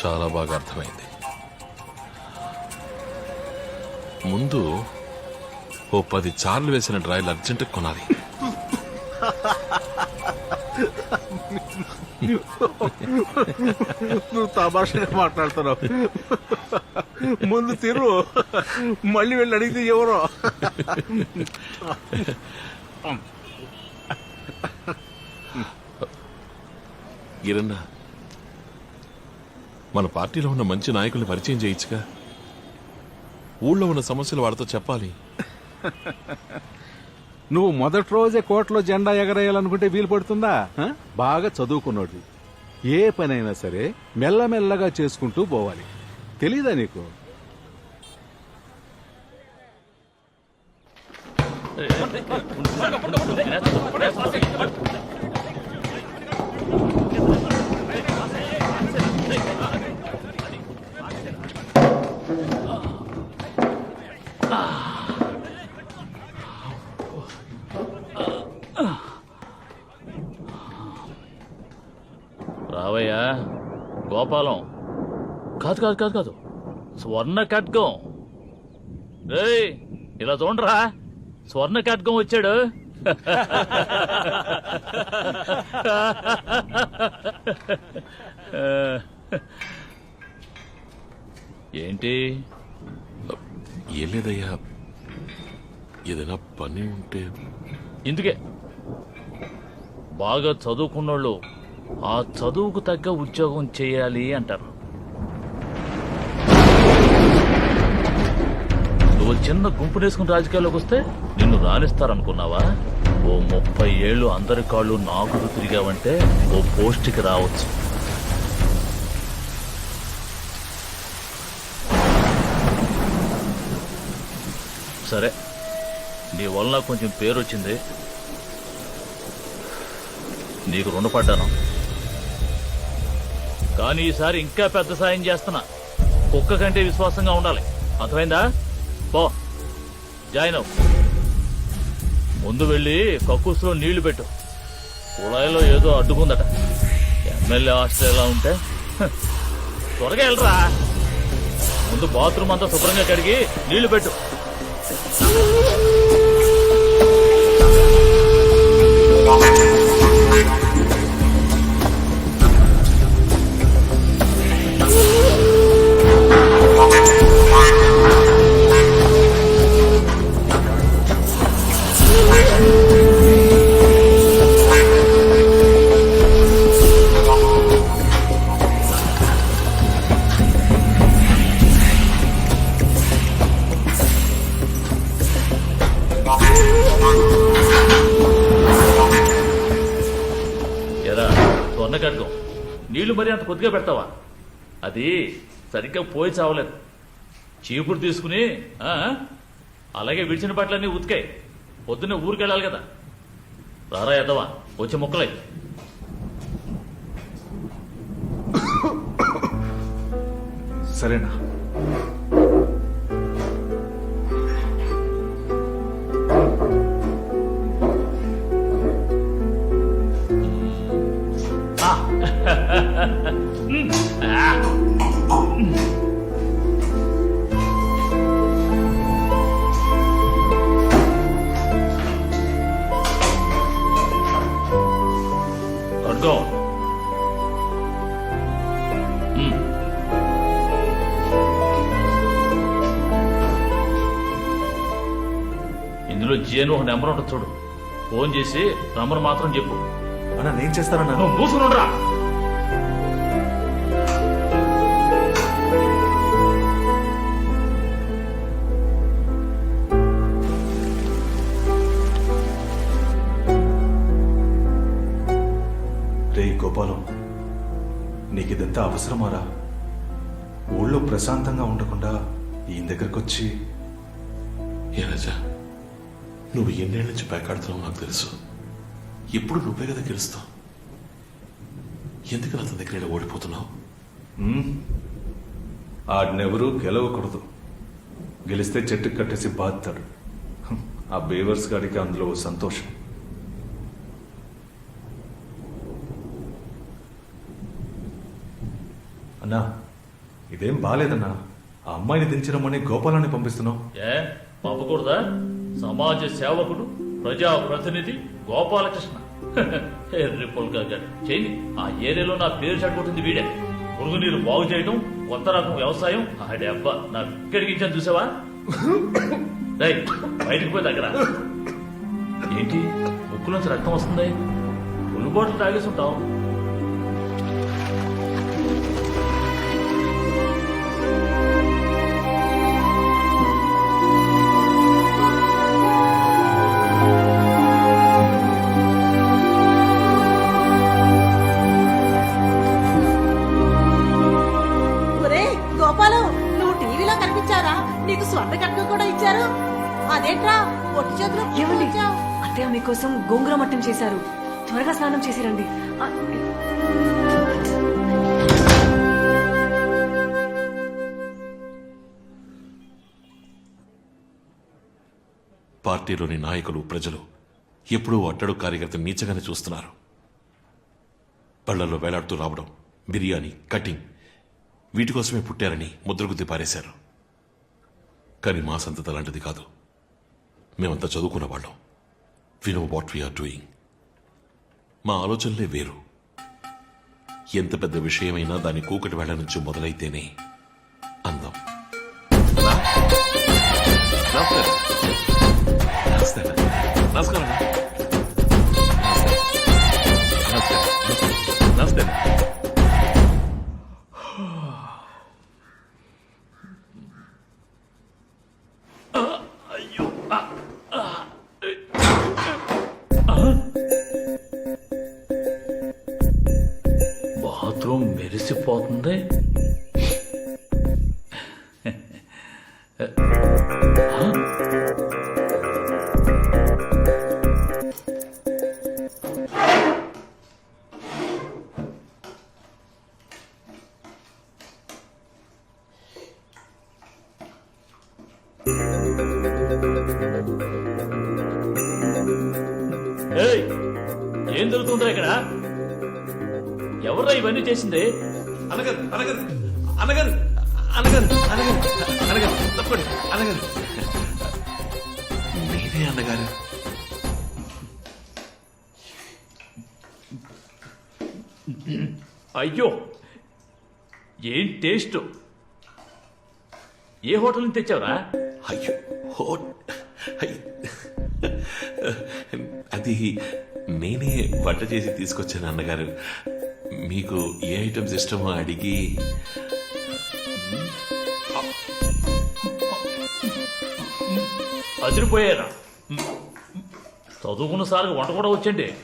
చాలా బాగా అర్థమైంది. ముందు ఓ పది చార్లు వేసిన డ్రాయలు అర్జెంట్ కొనాలి. నువ్వు తమాషగా మాట్లాడుతున్నావు. ముందు తిరు. మళ్ళీ వెళ్ళి అడిగితే ఎవరో. గిరన్న మన పార్టీలో ఉన్న మంచి నాయకుల్ని పరిచయం చేయొచ్చుగా ఊళ్ళో ఉన్న సమస్యలు వాడితో చెప్పాలి. నువ్వు మొదటి రోజే కోర్టులో జెండా ఎగరేయాలనుకుంటే వీలు పడుతుందా? బాగా చదువుకున్నోడు ఏ పనైనా సరే మెల్లమెల్లగా చేసుకుంటూ పోవాలి. తెలీదా నీకు? రావయ్యా గోపాలం. కాదు కాదు కాదు కాదు. స్వర్ణ ఖడ్గం. ఏయ్ ఇలా చూడరా. స్వర్ణ ఖడ్గం వచ్చాడు. ఏంటి? ఏం లేదయ్యా. ఏదైనా పని ఉంటే. ఇందుకే. బాగా చదువుకున్నోళ్ళు ఆ చదువుకు తగ్గ ఉద్యోగం చేయాలి అంటారు. ఓ చిన్న గుంపునేసుకుని రాజకీయాల్లోకి వస్తే నిన్ను రాణిస్తారనుకున్నావా ఓ ముప్పై ఏళ్ళు అందరి కాళ్ళు నాకుడు తిరిగావంటే ఓ పోస్ట్కి రావచ్చు. సరే నీ వల్ల కొంచెం పేరు వచ్చింది నీకు రుణపడ్డాను. కానీ ఈసారి ఇంకా పెద్ద సాయం చేస్తున్నా. కుక్క కంటే విశ్వాసంగా ఉండాలి. అర్థమైందా? పో. జాయిన్ అవు ముందు వెళ్ళి కక్కుస్లో నీళ్ళు పెట్టు. కుళాయిలో ఏదో అడ్డుకుందట. ఎమ్మెల్యే ఆస్ట్రేలియా ఉంటే? త్వరగా వెళ్ళరా. ముందు బాత్రూమ్ అంతా శుభ్రంగా కడిగి నీళ్ళు పెట్టు. ఎరా ఖడ్గం నీళ్ళు మరి అంత కొద్దిగా పెడతావా? అది సరిగ్గా పోయి చావలేదు. చీపురు తీసుకుని అలాగే విడిచిన బట్టలన్నీ ఉతికాయి పొద్దున్నే ఊరికెళ్ళాలి కదా. రారా ఎద్దవా వచ్చి మొక్కలై. సరేనా? జేను ఒక నెంబర్ ఉంటుంది చూడు. ఫోన్ చేసి నంబర్ మాత్రం చెప్పు. అన్నా నేను చేస్తానన్నా. నువ్వు మూసుకునుండ్రా రే గోపాలం నీకు ఇదంతా అవసరమారా? ఊళ్ళో ప్రశాంతంగా ఉండకుండా ఈయన దగ్గరకు వచ్చి ఏ రాజా? నువ్వు ఎన్నేళ్ళ నుంచి పేకాడుతున్నావు నాకు తెలుసు. ఇప్పుడు నువ్వే కదా గెలుస్తావు. ఎందుకు అతని దగ్గర ఓడిపోతున్నావు? "ఉమ్, ఆడినెవరూ గెలవకూడదు. గెలిస్తే చెట్టుకు కట్టేసి బాధతాడు. ఆ బేవర్స్ గాడికి అందులో సంతోషం. అన్నా ఇదేం బాలేదన్నా? ఆ అమ్మాయిని దించడమని గోపాలాన్ని పంపిస్తున్నావు. ఏ? పంపకూడదా? సమాజ సేవకుడు ప్రజా ప్రతినిధి గోపాలకృష్ణ. రిపుల్గా చేయి ఆ ఏరియాలో నా పేరు చెడగొట్టింది వీడే. మురుగునీరు బాగు చేయడం కొత్త రకం వ్యవసాయం. ఆడే అబ్బా నా ఇక్కడికించాను చూసావా? డై బయటికి పోయి దగ్గర. ఏంటి? ముక్కు నుంచి రక్తం వస్తుంది? ఫుల్ బాటిల్ తాగేసి ఉంటావు. అత్తయ్య మీకోసం గోంగూర మట్టం చేశారు. త్వరగా స్నానం చేసిరండి. పార్టీలోని నాయకులు ప్రజలు ఎప్పుడూ అట్టడు కార్యకర్త నీచగానే చూస్తున్నారు. పళ్ళలో వేలాడుతూ రావడం బిర్యానీ కటింగ్ వీటి కోసమే పుట్టారని ముద్రగుద్ది పారేశారు. కానీ మా సంతత అలాంటిది కాదు. మేమంతా చదువుకున్న వాళ్ళం. We know what we are doing. మా ఆలోచనలే వేరు. ఎంత పెద్ద విషయమైనా దాని కూకటి వేళ నుంచి మొదలైతేనే అందం. నమస్కారం. నమస్కారం. జరుగుతుందో ఇక్కడ. ఎవరా ఇవన్నీ చేసింది? అనగారు అనగారు అనగారు అనగారు అనగారు అనగారు తప్పండి అనగారు నేనే అన్నగారు. అయ్యో ఏం టేస్ట్? ఏ హోటల్ నుంచి తెచ్చావురా? అయ్యో హో అయ్. అది నేనే వంట చేసి తీసుకొచ్చాను అన్నగారు. మీకు ఏ ఐటమ్స్ ఇష్టమో అడిగి. అదిరిపోయారా? చదువుకున్న సార్కి వంట కూడా వచ్చండి.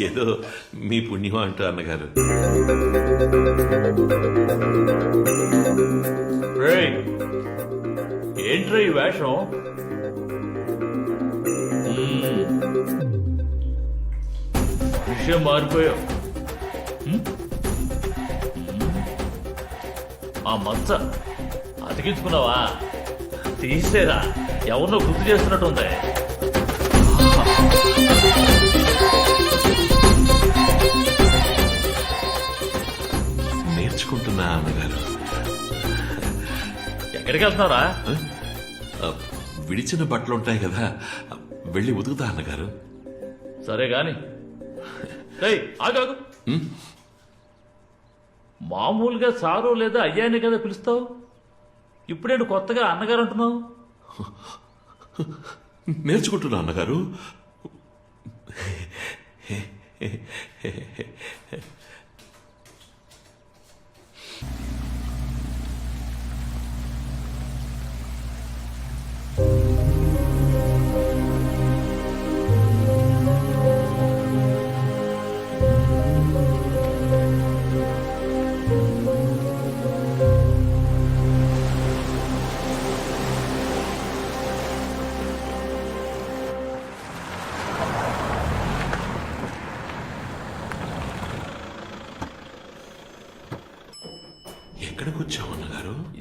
ఏదో మీ పుణ్యం అంటూ అన్నగారు. ఏంట్రా ఈ వేషం? విషయం మారిపోయావు. ఆ మచ్చ అతికించుకున్నావా? తీసేరా. ఎవరినో గుర్తు చేస్తున్నట్టుంది నేర్చుకుంటున్నా అన్నగారు. ఎక్కడికి వెళ్తున్నారా విడిచిన బట్టలు ఉంటాయి కదా వెళ్ళి ఉతుకుతా అన్నగారు. సరే గాని. రేయ్, ఆగు ఆగు. మామూలుగా సారు లేదా అయ్యానే కదా పిలుస్తావు? ఇప్పుడేంటి కొత్తగా అన్నగారు అంటున్నావు? నేర్చుకుంటున్నా అన్నగారు.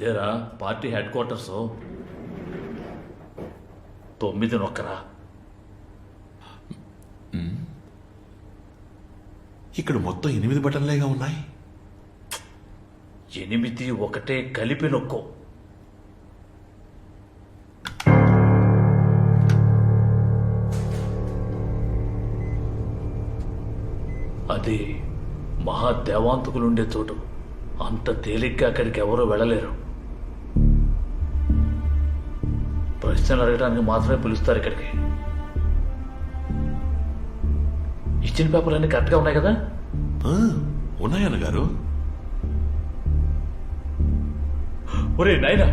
ఇదేరా పార్టీ హెడ్ క్వార్టర్స్? తొమ్మిది నొక్కరా. ఇక్కడ మొత్తం ఎనిమిది బటన్లేగా ఉన్నాయి. ఎనిమిది ఒకటే కలిపి నొక్కో. అది మహాదేవాంతకులుండే చోటు అంత తేలిగ్గా అక్కడికి ఎవరూ వెళ్ళలేరు. ప్రశ్నలు అడగడానికి మాత్రమే పిలుస్తారు ఇక్కడికి. ఇచ్చిన పేపర్లన్నీ కరెక్ట్గా ఉన్నాయి కదా? ఉన్నాయన్న గారు ఒరే నాయనా!